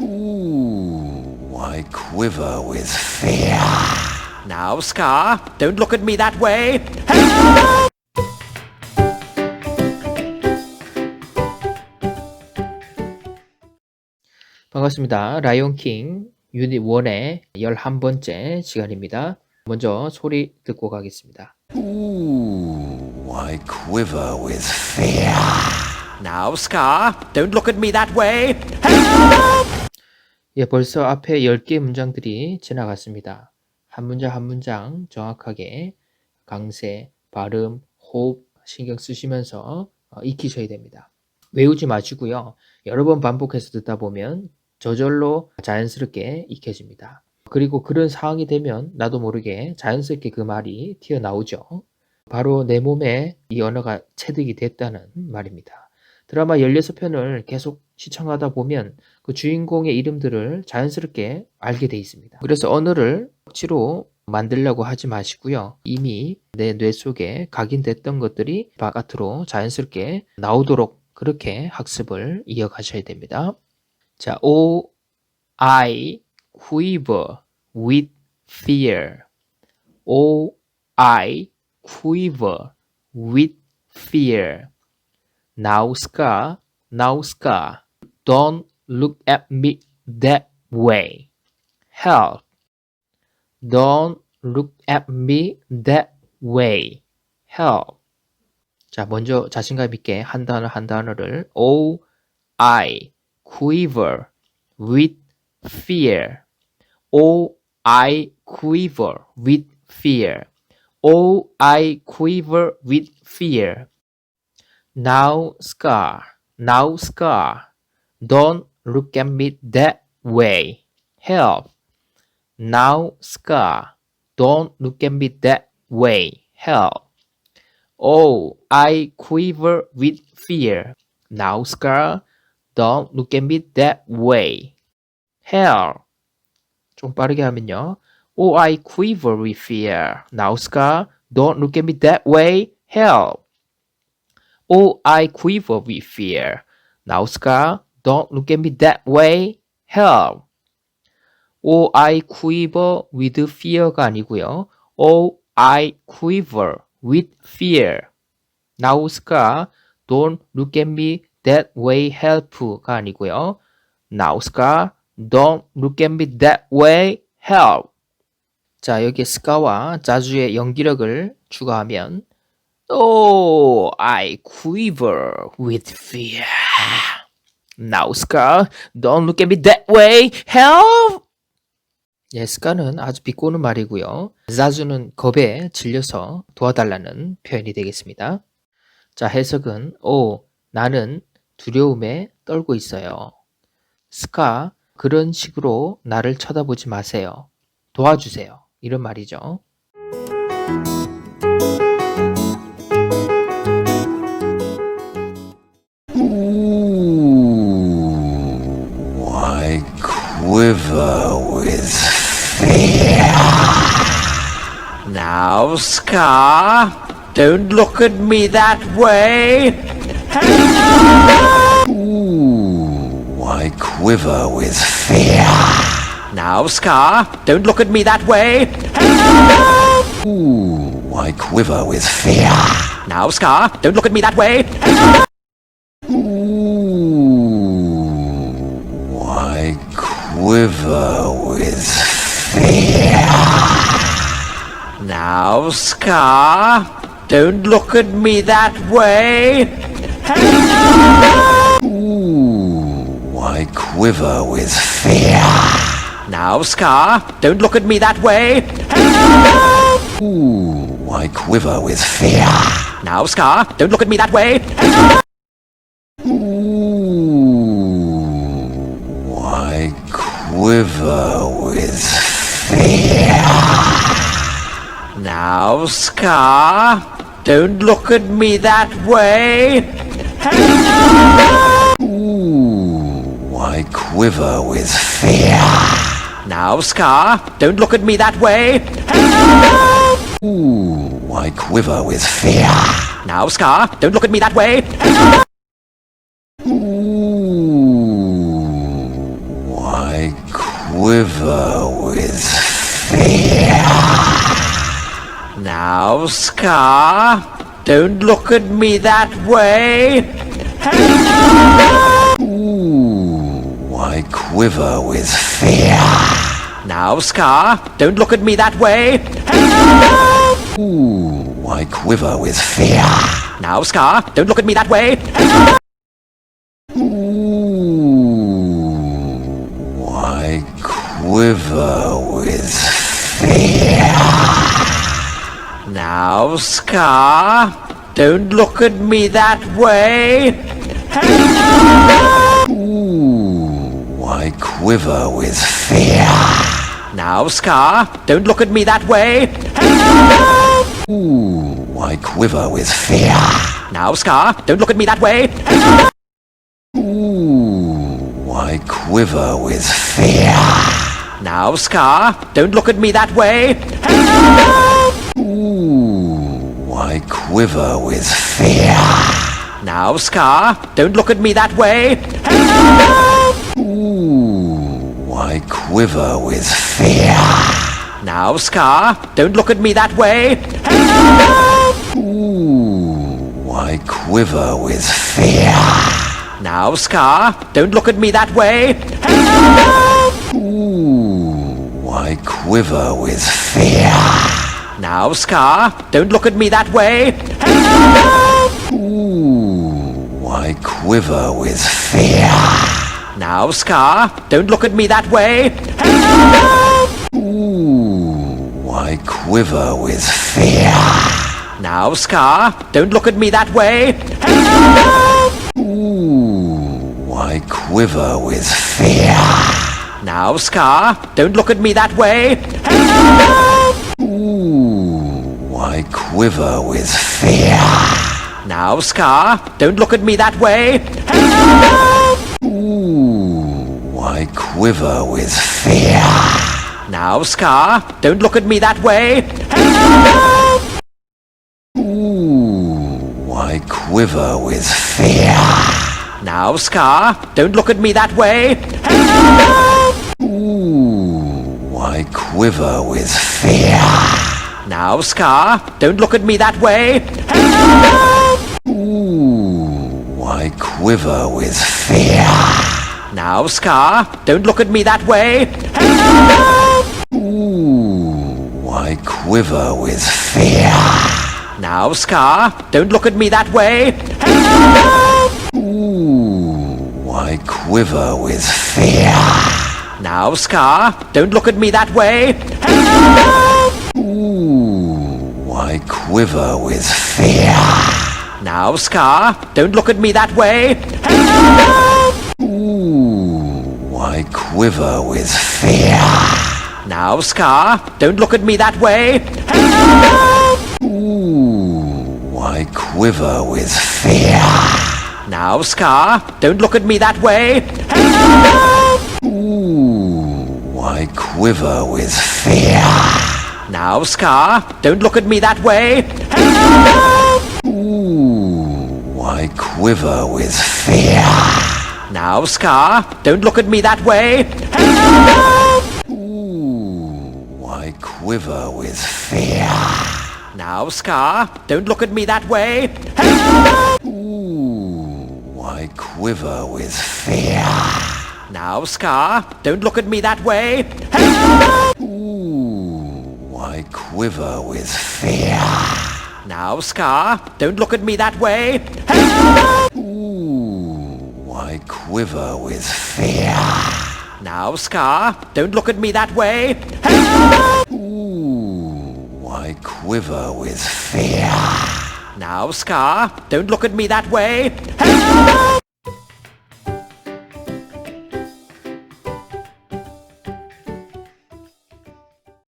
Ooh, I quiver with fear. Now, Scar, don't look at me that way. 반갑습니다. 라이온킹 유닛 1의 11번째 시간입니다. 먼저 소리 듣고 가겠습니다. Ooh, I quiver with fear. Now, Scar, don't look at me that way. 예, 벌써 앞에 10개의 문장들이 지나갔습니다. 한 문장 한 문장 정확하게 강세, 발음, 호흡 신경 쓰시면서 어, 익히셔야 됩니다. 외우지 마시고요. 여러 번 반복해서 듣다 보면 저절로 자연스럽게 익혀집니다. 그리고 그런 상황이 되면 나도 모르게 자연스럽게 그 말이 튀어나오죠. 바로 내 몸에 이 언어가 체득이 됐다는 말입니다. 드라마 16편을 계속 시청하다 보면 그 주인공의 이름들을 자연스럽게 알게 돼 있습니다. 그래서 언어를 억지로 만들려고 하지 마시고요. 이미 내 뇌 속에 각인됐던 것들이 바깥으로 자연스럽게 나오도록 그렇게 학습을 이어가셔야 됩니다. 자, O, I, quiver with fear. O, I, quiver with fear. Now, Scar, don't look at me that way. Help. Don't look at me that way. Help. 자, 먼저 자신감 있게 한 단어 한 단어를 O, I, quiver with fear. O, I, quiver with fear. O, I, quiver with fear. Now, Scar, now, Scar, don't look at me that way. Help. Now, Scar, don't look at me that way. Help. Oh, I quiver with fear. Now, Scar, don't look at me that way. Help. 좀 빠르게 하면요. Oh, I quiver with fear. Now, Scar, don't look at me that way. Help. Oh, I quiver with fear. Now, Scar, don't look at me that way. Help. Oh, I quiver with fear가 아니고요. Oh, I quiver with fear. Now, Scar, don't look at me that way. Help가 아니고요. Now, Scar, don't look at me that way. Help. 자, 여기 스카와 자주의 연기력을 추가하면 Oh, I quiver with fear. Now, Scar, don't look at me that way. Help! 예, 스카는 아주 비꼬는 말이고요. 자주는 겁에 질려서 도와달라는 표현이 되겠습니다. 자, 해석은 오, 나는 두려움에 떨고 있어요. 스카, 그런 식으로 나를 쳐다보지 마세요. 도와주세요. 이런 말이죠. Now, Scar, don't look at me that way. Ooh, I quiver with fear. Now, Scar, don't look at me that way. Ooh, I quiver with fear. Now, Scar, don't look at me that way. Ooh, I quiver with Now, Scar, don't look at me that way. Ooh, I quiver with fear. Now, Scar, don't look at me that way. Ooh, I quiver with fear. Now, Scar, don't look at me that way. Ooh, I quiver with fear. Now, Scar, don't look at me that way. Ooh, I quiver with fear. Now, Scar, don't look at me that way. Ooh, I quiver with fear. Now, Scar, don't look at me that way. Now, Scar, don't look at me that way. Ooh, I quiver with fear. Now, Scar, don't look at me that way. Ooh, I quiver with fear. Now, Scar, don't look at me that way. Now, Scar, don't look at me that way. Ooh, I quiver with fear. Now, Scar, don't look at me that way. Ooh, I quiver with fear. Now, Scar, don't look at me that way. Ooh, I quiver with fear. Now, Scar, don't look at me that way. Quiver with fear. Now, Scar, don't look at me that way. Help! Ooh, I quiver with fear. Now, Scar, don't look at me that way. Help! Ooh, I quiver with fear. Now, Scar, don't look at me that way. Help! Ooh, I quiver with fear. Now, Scar, don't look at me that way. Help! Ooh, I quiver with fear. Now, Scar, don't look at me that way. Help! Ooh, I quiver with fear. Now, Scar, don't look at me that way. Help! Ooh, I quiver with fear. Now, Scar, don't look at me that way. I quiver with fear. Now, Scar, don't look at me that way. Help! Ooh, I quiver with fear. Now, Scar, don't look at me that way. Help! Ooh, I quiver with fear. Now, Scar, don't look at me that way. Help! Ooh, I quiver with fear. Now, Scar, don't look at me that way. Help! Ooh, I quiver with fear. Now, Scar, don't look at me that way. Help! Ooh, I quiver with fear. Now, Scar, don't look at me that way. Help! Ooh, I quiver with fear. Now, Scar, don't look at me that way. Ooh, I quiver with fear. Now, Scar, don't look at me that way. Help! Ooh, I quiver with fear. Now, Scar, don't look at me that way. Help! Ooh, I quiver with fear. Now, Scar, don't look at me that way. Help! Ooh, I quiver with fear. Now, Scar, don't look at me that way. Help! Ooh, I quiver with fear. Now, Scar, don't look at me that way. Help! Ooh, I quiver with fear. Now, Scar, don't look at me that way. Help! Ooh, I quiver with fear. Now, Scar, don't look at me that way. I quiver with fear. Now, Scar, don't look at me that way. Ooh, I quiver with fear. Now, Scar, don't look at me that way. Ooh, I quiver with fear. Now, Scar, don't look at me that way.